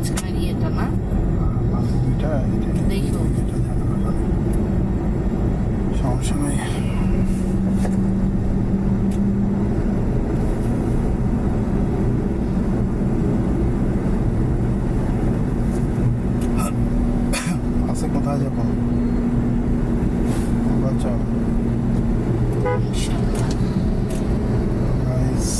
মাঝখানের ইয়েটা না? এটা- দেখো। সমস্যা নেই আছে কোথায় যাব আমরা চল ইনশাল্লাহ গাইস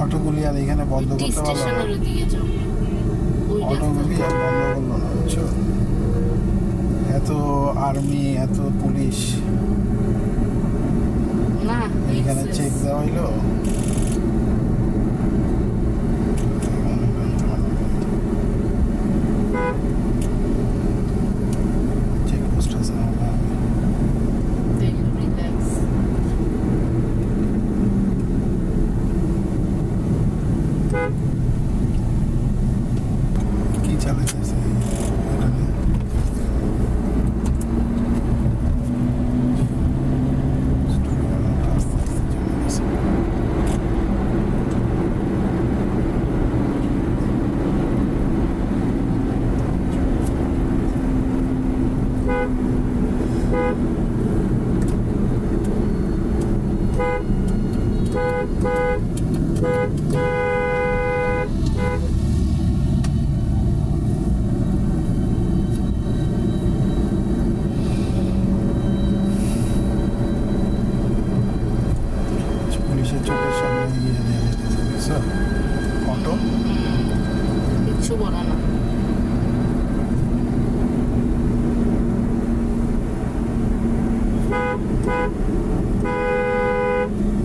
অটোগুলি আর এখানে বন্ধ টি করতে পারল না স্টেশনের ওদিকে যাও ওই অটোগুলি আর বন্ধ করল না বুঝছ এত আর্মি এত পুলিশ? না এখানে চেক দেওয়া হইল? কি চালাইতেছে এটা নিয়ে? আস্তে আস্তে চলে গেছে। পুলিশের চোখের সামনে ইয়ে দিয়ে যেতেছে বুঝছ অটো কিচ্ছু বলে না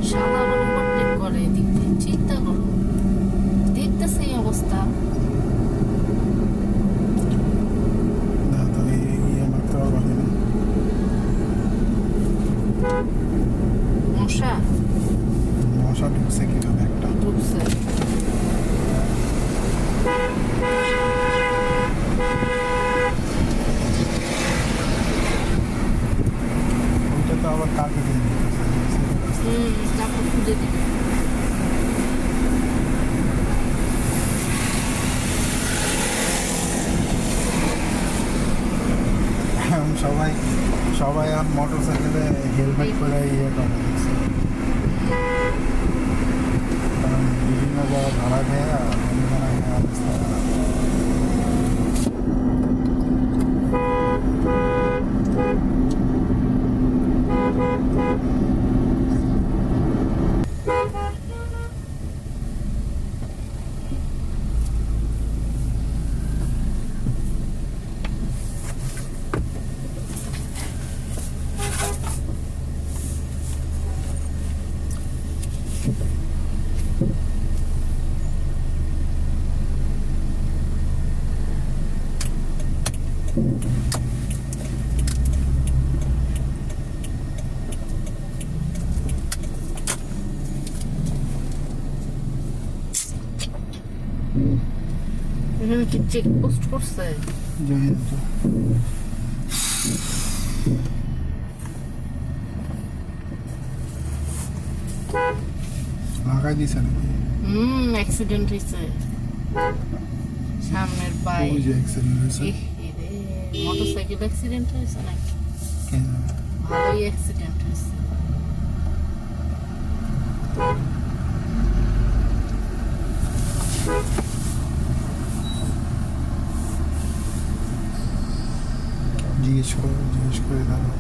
সাধারণ ওভারটেক করে এদিক দিয়ে চিন্তা করো দেখতেছে এই অবস্থা না তো এই- ইয়ে মারতে পারব না মশা মশা ঢুকছে কীভাবে একটা ঢুকছে ওইটা তো আবার কাকে দিয়ে দিতেছে হুম তারপর খুঁজে দিবে সবাই সবাই এখন মোটর সাইকেলে হেলমেট করে ইয়ে করে কারণ বিভিন্ন জায়গায় ধরা খেয়ে অনেক অবস্থা। এখানে কি চেক পোস্ট করছে? যেহেতু লাগাই দিছে নাকি? হুম অ্যাক্সিডেন্ট হয়েছে সামনের বাইক ওই যে অ্যাক্সিডেন্ট হয়েছে মোটর সাইকেল অ্যাক্সিডেন্ট হয়েছে নাকি? কে জানে? ভালোই অ্যাক্সিডেন্ট হয়েছে জিজ্ঞেস করে জিজ্ঞেস করে দাঁড়ো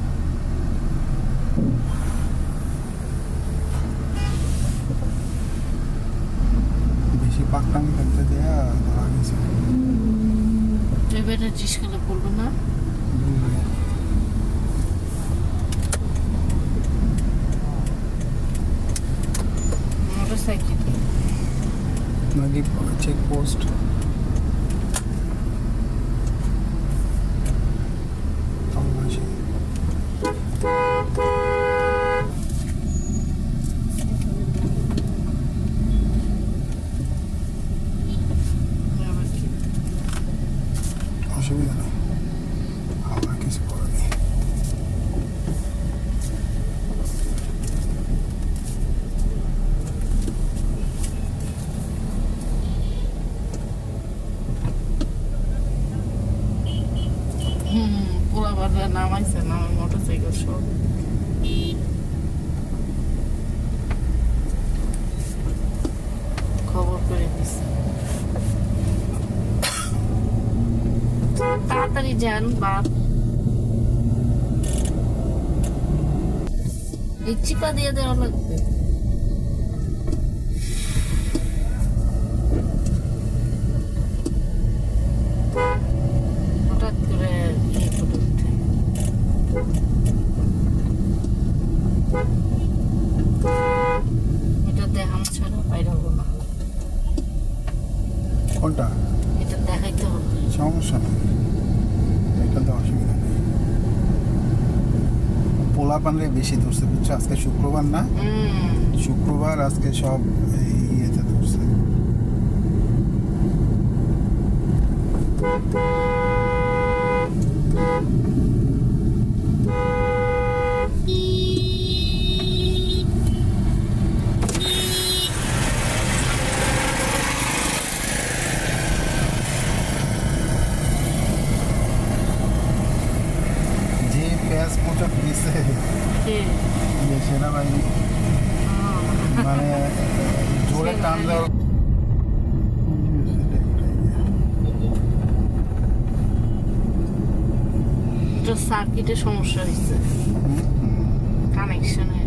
বেশি পাকটামি করতে দেয়া ধরা গেছে। ড্রাইভারের জিজ্ঞেস করলে বলবে না। বুঝলে? মোটর সাইকেল নাকি চেক পোস্ট Absolutely. তাড়াতাড়ি যান বাপ। এই চিপা দিয়ে দেওয়া লাগবে। হঠাৎ করে এটা দেখাম ছাড়া বাইরাবো না। কোনটা? এটা দেখাইতে হবে। সমস্যা নেই। এটা অসুবিধা নেই। পোলা পানলে বেশি ধরছে বুঝছ আজকে শুক্রবার না? শুক্রবার আজকে সব এই ইয়েতে ধরছে যে পেঁয়াজ মোচক দিছে কে? যে সেনাবাহিনী মানে জোরে টান দেওয়ার এটা সমস্যা হয়েছে কানেকশনে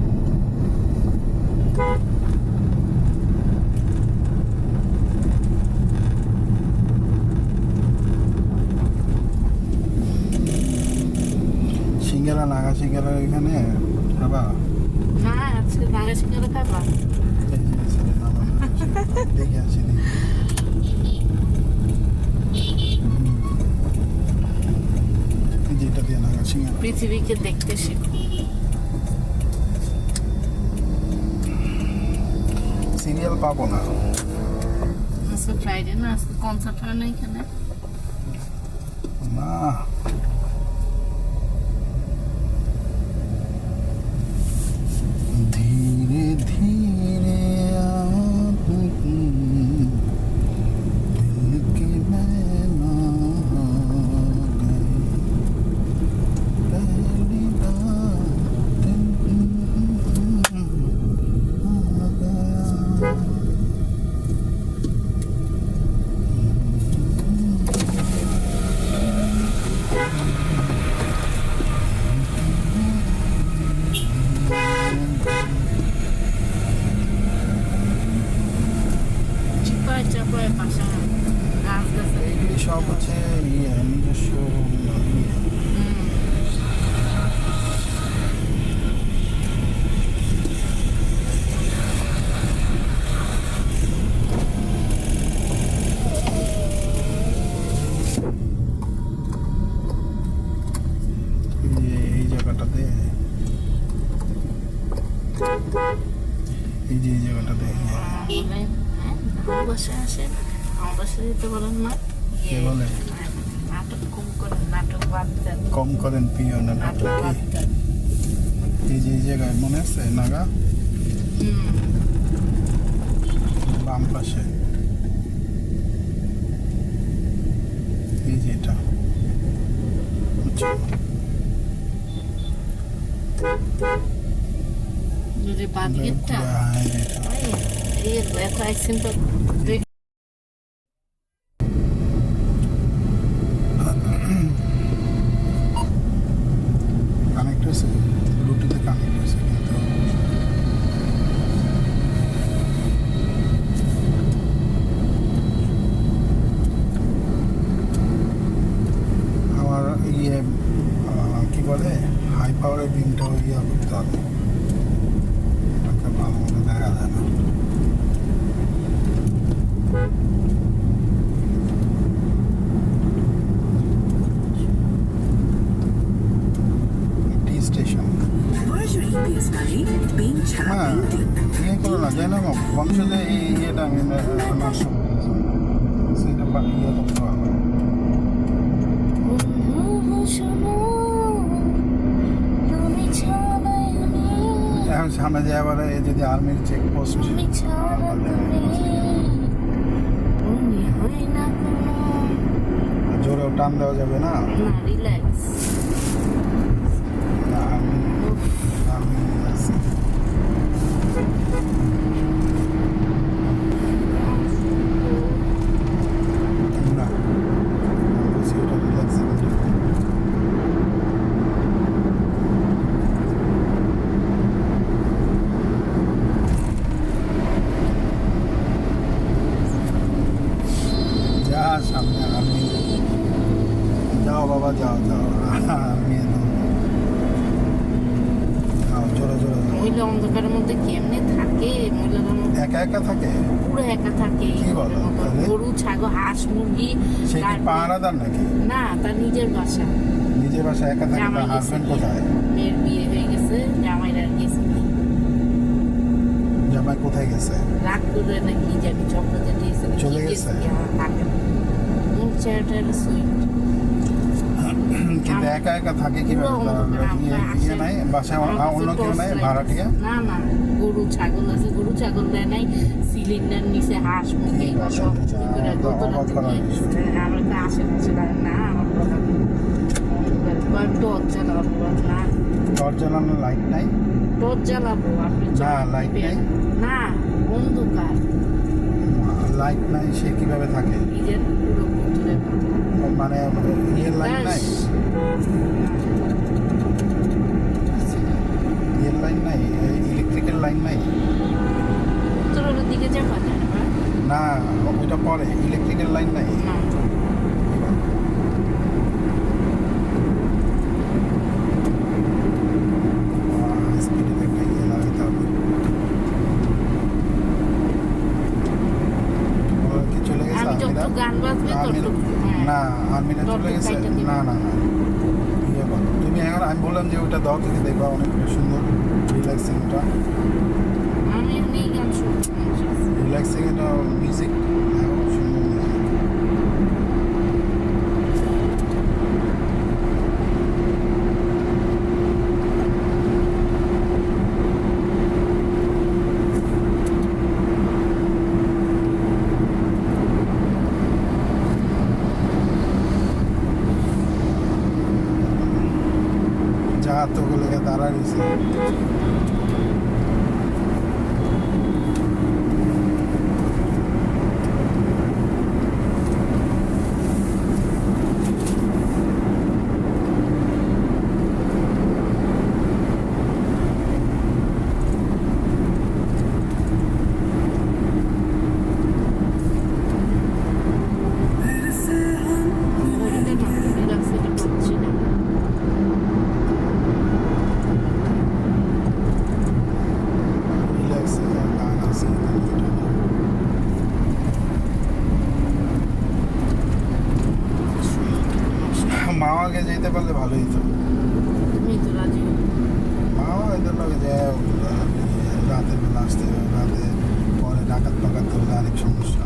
সিঙ্গারা নাগা সিঙ্গারা এখানে বাবা না আজকে দাঁড়ে সিঙ্গারে খাবা এই যে ছেলে নামা দেখে আসি দেখি হুম। এই যে এটা দিয়ে নাগা সিঙ্গারা পৃথিবীকে দেখতে শিখো সিরিয়াল পাবো না আজকে ফ্রাইডে না আজকে কনসার্ট হয় না এখানে না কম করেন প্রিয় না নাটক বাদ নাটকে দেন এই যে এই জায়গায় মনে আছে? নাগা? বাম পাশে। এই যে এটা। আচ্ছা, যদি বাদ গেটটা এই এত অ্যাক্সিডেন্ট দেখ কানেক্ট হয়েছে ব্লুটুথে কানেক্ট হয়েছে কিন্তু আমার ইয়ে আহ, কি বলে হাই পাওয়ারের বিমটা ইয়ে করতে হবে একটা ভালো মতো দেখা যায় না টি station Where's your EPS money? Being হ্যাঁ ইয়ে করো না জানো বংশজে এই ইয়েটা আমি নষ্ট সেটা ইয়ে করতে আমি এখন সামনে যে আবার যদি আর্মির চেক পোস্ট তুমি ছাড়া তুমি তুমি হই যাও যাও যাও। মেয়ে গরু ছাগল হাঁস মুরগি নাকি? না তার নিজের বাসা। নিজের মেয়ের বিয়ে হয়ে গেছে জামাইরা গেছে জামাই কোথায় গেছে? রাগ করে নাকি জানি চক্রতে চলে গেছে? সুইট। কিন্তু একা একা থাকে কীভাবে ইয়ে ইয়ে নাই বাসায় অন্য কেউ নাই ভাড়াটিয়া না না গরু ছাগল আছে গরু ছাগল দেয় নাই সিলিন্ডার নিচে হাঁস বলে? সব চুরি করে যা, তো অবাক থেকে করার নিয়ে বিষয়। গেছে। আমার তো আশেপাশে না আমার টর্চ জ্বালাবো না টর্চ জ্বালানো লাইট নাই টর্চ জ্বালাবো আপনি না, দিবেন। নেই? না অন্ধকার লাইট নাই সে কীভাবে থাকে? মানে ইয়ের লাইট নাই? ইয়ের লাইন নাই? ইলেকট্রিকের লাইন নাই? না ওইটা পরে। ইলেকট্রিকের লাইন নাই না স্পিডে একটা ইয়ে লাগাতে হবে ও কি চলে গেছে আমি আর্মিরা যত গান বাজবে হ্যাঁ। না আর্মিরা চলে গেছে? না না না। ইয়ে তুমি এখন আমি বললাম যে ওইটা দাও থেকে দেখবা অনেক সুন্দর রিল্যাক্সিং ওটা আমি গান রিল্যাক্সিং এটা মিউজিক Thank you. মা আগে যেতে পারলে ভালোই তো তুমি তো রাজি হও। মাও এদের লোক যে রাতের বেলা আসতে রাতে পরে ডাকাত পাকাত করলে আরেক সমস্যা